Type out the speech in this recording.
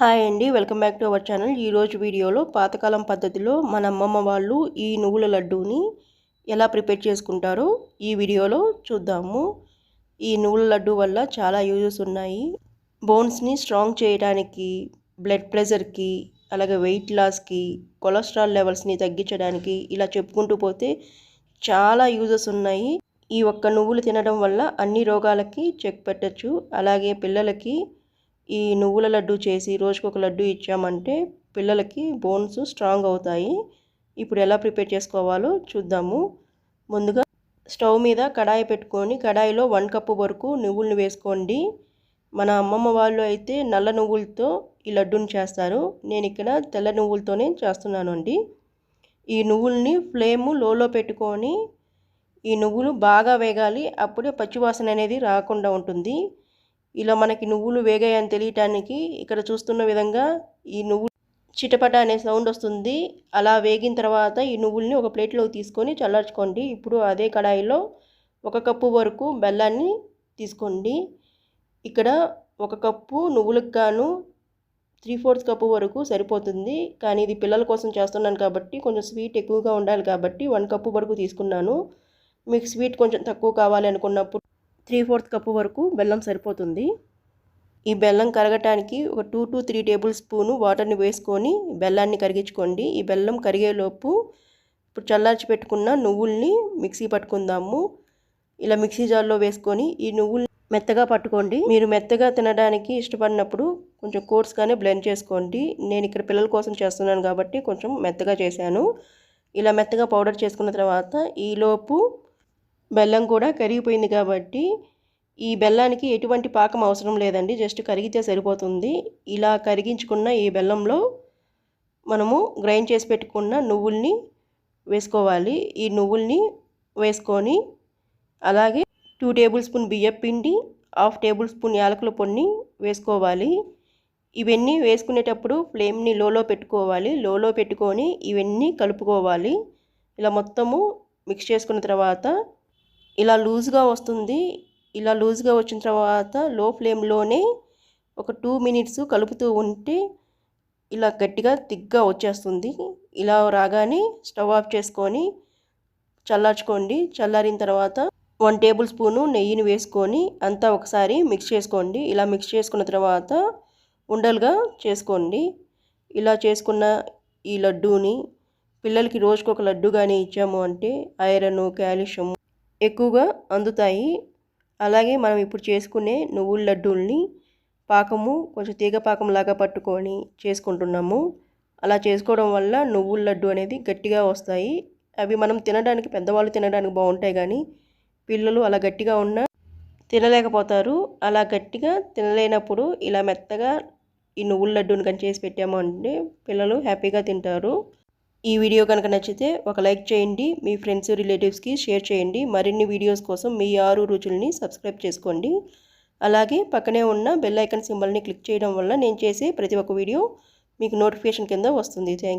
Hi అండి welcome back to our channel ఈరోజు వీడియోలో పాతకాలం పద్ధతిలో మన అమ్మమ్మ వాళ్ళు ఈ నువ్వుల లడ్డూని ఎలా ప్రిపేర్ చేసుకుంటారో ఈ వీడియోలో చూద్దాము. ఈ నువ్వుల లడ్డు వల్ల చాలా యూజెస్ ఉన్నాయి. బోన్స్ని స్ట్రాంగ్ చేయడానికి బ్లడ్ ప్రెషర్కి అలాగే వెయిట్ లాస్కి కొలెస్ట్రాల్ లెవెల్స్ని తగ్గించడానికి ఇలా చెప్పుకుంటూ పోతే చాలా యూజెస్ ఉన్నాయి. ఈ ఒక్క నువ్వులు తినడం వల్ల అన్ని రోగాలకి చెక్ పెట్టచ్చు. అలాగే పిల్లలకి ఈ నువ్వుల లడ్డు చేసి రోజుకొక లడ్డు ఇచ్చామంటే పిల్లలకి బోన్స్ స్ట్రాంగ్ అవుతాయి. ఇప్పుడు ఎలా ప్రిపేర్ చేసుకోవాలో చూద్దాము. ముందుగా స్టవ్ మీద కడాయి పెట్టుకొని కడాయిలో వన్ కప్పు వరకు నువ్వులను వేసుకోండి. మన అమ్మమ్మ వాళ్ళు అయితే నల్ల నువ్వులతో ఈ లడ్డూని చేస్తారు. నేను ఇక్కడ తెల్ల నువ్వులతోనే చేస్తున్నాను అండి. ఈ నువ్వుల్ని ఫ్లేమ్ లోలో పెట్టుకొని ఈ నువ్వులు బాగా వేగాలి. అప్పుడే పచ్చివాసన అనేది రాకుండా ఉంటుంది. ఇలా మనకి నువ్వులు వేగాయని తెలియటానికి ఇక్కడ చూస్తున్న విధంగా ఈ నువ్వు చిటపట అనే సౌండ్ వస్తుంది. అలా వేగిన తర్వాత ఈ నువ్వుల్ని ఒక ప్లేట్లోకి తీసుకొని చల్లార్చుకోండి. ఇప్పుడు అదే కడాయిలో ఒక కప్పు వరకు బెల్లాన్ని తీసుకోండి. ఇక్కడ ఒక కప్పు నువ్వులకు గాను త్రీ ఫోర్త్ కప్పు వరకు సరిపోతుంది. కానీ ఇది పిల్లల కోసం చేస్తున్నాను కాబట్టి కొంచెం స్వీట్ ఎక్కువగా ఉండాలి కాబట్టి వన్ కప్పు వరకు తీసుకున్నాను. మీకు స్వీట్ కొంచెం తక్కువ కావాలి అనుకున్నప్పుడు త్రీ ఫోర్త్ కప్పు వరకు బెల్లం సరిపోతుంది. ఈ బెల్లం కరగటానికి ఒక two to three tablespoon వాటర్ని వేసుకొని బెల్లాన్ని కరిగించుకోండి. ఈ బెల్లం కరిగేలోపు ఇప్పుడు చల్లార్చి పెట్టుకున్న నువ్వుల్ని మిక్సీ పట్టుకుందాము. ఇలా మిక్సీ జార్లో వేసుకొని ఈ నువ్వులు మెత్తగా పట్టుకోండి. మీరు మెత్తగా తినడానికి ఇష్టపడినప్పుడు కొంచెం కోర్స్గానే బ్లెండ్ చేసుకోండి. నేను ఇక్కడ పిల్లల కోసం చేస్తున్నాను కాబట్టి కొంచెం మెత్తగా చేశాను. ఇలా మెత్తగా పౌడర్ చేసుకున్న తర్వాత ఈలోపు బెల్లం కూడా కరిగిపోయింది కాబట్టి ఈ బెల్లానికి ఎటువంటి పాకం అవసరం లేదండి. జస్ట్ కరిగితే సరిపోతుంది. ఇలా కరిగించుకున్న ఈ బెల్లంలో మనము గ్రైండ్ చేసి పెట్టుకున్న నువ్వుల్ని వేసుకోవాలి. ఈ నువ్వుల్ని వేసుకొని అలాగే టూ టేబుల్ స్పూన్ బియ్యం పిండి హాఫ్ టేబుల్ స్పూన్ యాలకుల పొడిని వేసుకోవాలి. ఇవన్నీ వేసుకునేటప్పుడు ఫ్లేమ్ని లోలో పెట్టుకోవాలి. లోలో పెట్టుకొని ఇవన్నీ కలుపుకోవాలి. ఇలా మొత్తము మిక్స్ చేసుకున్న తర్వాత ఇలా లూజ్గా వస్తుంది. ఇలా లూజ్గా వచ్చిన తర్వాత లో ఫ్లేమ్లోనే ఒక టూ మినిట్స్ కలుపుతూ ఉంటే ఇలా గట్టిగా తిగ్గా వచ్చేస్తుంది. ఇలా రాగానే స్టవ్ ఆఫ్ చేసుకొని చల్లార్చుకోండి. చల్లారిన తర్వాత వన్ టేబుల్ స్పూను నెయ్యిని వేసుకొని అంతా ఒకసారి మిక్స్ చేసుకోండి. ఇలా మిక్స్ చేసుకున్న తర్వాత ఉండలుగా చేసుకోండి. ఇలా చేసుకున్న ఈ లడ్డూని పిల్లలకి రోజుకొక లడ్డు కానీ ఇచ్చాము అంటే ఐరన్ క్యాల్షియం ఎక్కువగా అందుతాయి. అలాగే మనం ఇప్పుడు చేసుకునే నువ్వుల లడ్డూల్ని పాకము కొంచెం తీగ పాకం లాగా పట్టుకొని చేసుకుంటున్నాము. అలా చేసుకోవడం వల్ల నువ్వుల లడ్డు అనేది గట్టిగా వస్తాయి. అవి మనం తినడానికి పెద్దవాళ్ళు తినడానికి బాగుంటాయి కానీ పిల్లలు అలా గట్టిగా ఉన్న తినలేకపోతారు. అలా గట్టిగా తినలేనప్పుడు ఇలా మెత్తగా ఈ నువ్వుల లడ్డూని కానీ చేసి పెట్టాము అంటే పిల్లలు హ్యాపీగా తింటారు. ఈ వీడియో కనుక నచ్చితే ఒక లైక్ చేయండి మీ ఫ్రెండ్స్ రిలేటివ్స్కి షేర్ చేయండి. మరిన్ని వీడియోస్ కోసం మీ ఆరు రుచుల్ని సబ్స్క్రైబ్ చేసుకోండి. అలాగే పక్కనే ఉన్న బెల్ ఐకన్ సింబల్ని క్లిక్ చేయడం వల్ల నేను చేసే ప్రతి ఒక్క వీడియో మీకు నోటిఫికేషన్ కింద వస్తుంది. థ్యాంక్